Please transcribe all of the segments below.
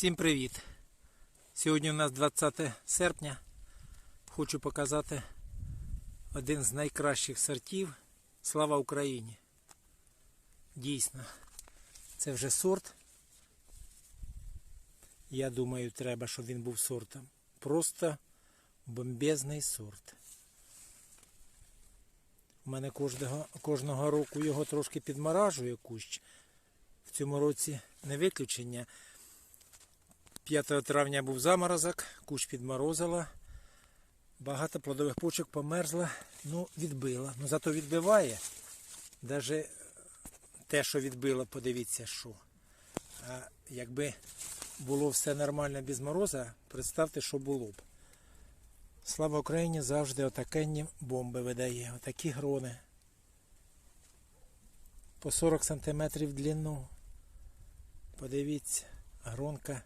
Всім привіт! Сьогодні у нас 20 серпня. Хочу показати один з найкращих сортів. Слава Україні! Дійсно, це вже сорт. Я думаю, треба, щоб він був сортом. Просто бомбезний сорт. У мене кожного, кожного року його трошки підморажує кущ. В цьому році не виключення. 5 травня був заморозок, кущ підморозила. Багато плодових почок померзла, ну відбила. Ну зато відбиває. Навіть те, що відбило, подивіться, що. А якби було все нормально без мороза, представте, що було б. Слава Україні завжди отакенні бомби видає, отакі грони. По 40 см в длину. Подивіться, гронка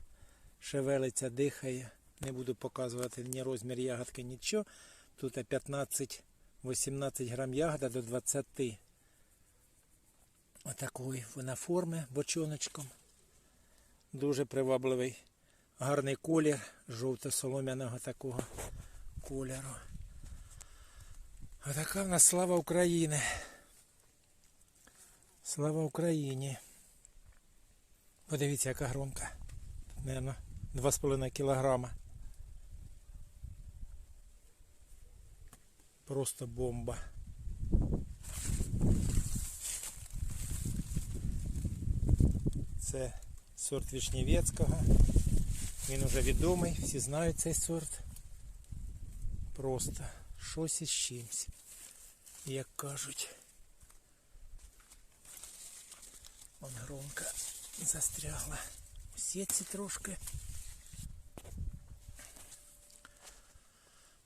шевелиться, дихає. Не буду показувати ні розмір ягодки, нічого. Тут 15-18 грам ягода до 20. Отакої вона форми бочоночком. Дуже привабливий. Гарний колір жовто-солом'яного такого кольору. Отака в нас слава України. Слава Україні. Подивіться, яка громка. Наверно, 2,5 кілограма. Просто бомба. Це сорт Вишневецького. Він уже відомий, всі знають цей сорт. Просто щось із чимсь, як кажуть. Вон громка застрягла у сітці трошки.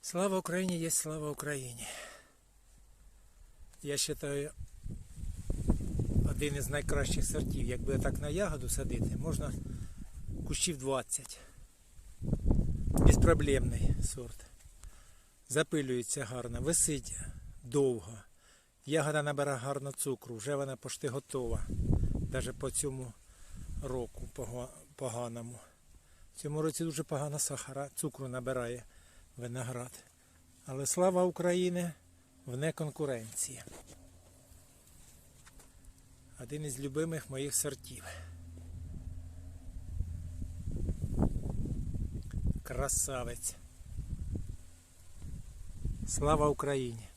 Слава Україні є слава Україні. Я вважаю, один із найкращих сортів. Якби так на ягоду садити, можна кущів 20. Безпроблемний сорт. Запилюється гарно, висить довго. Ягода набере гарно цукру, вже вона почти готова. Навіть по цьому року поганому. В цьому році дуже погано сахара, цукру набирає виноград. Але слава України вне конкуренції. Один із любимих моїх сортів. Красавець. Слава Україні!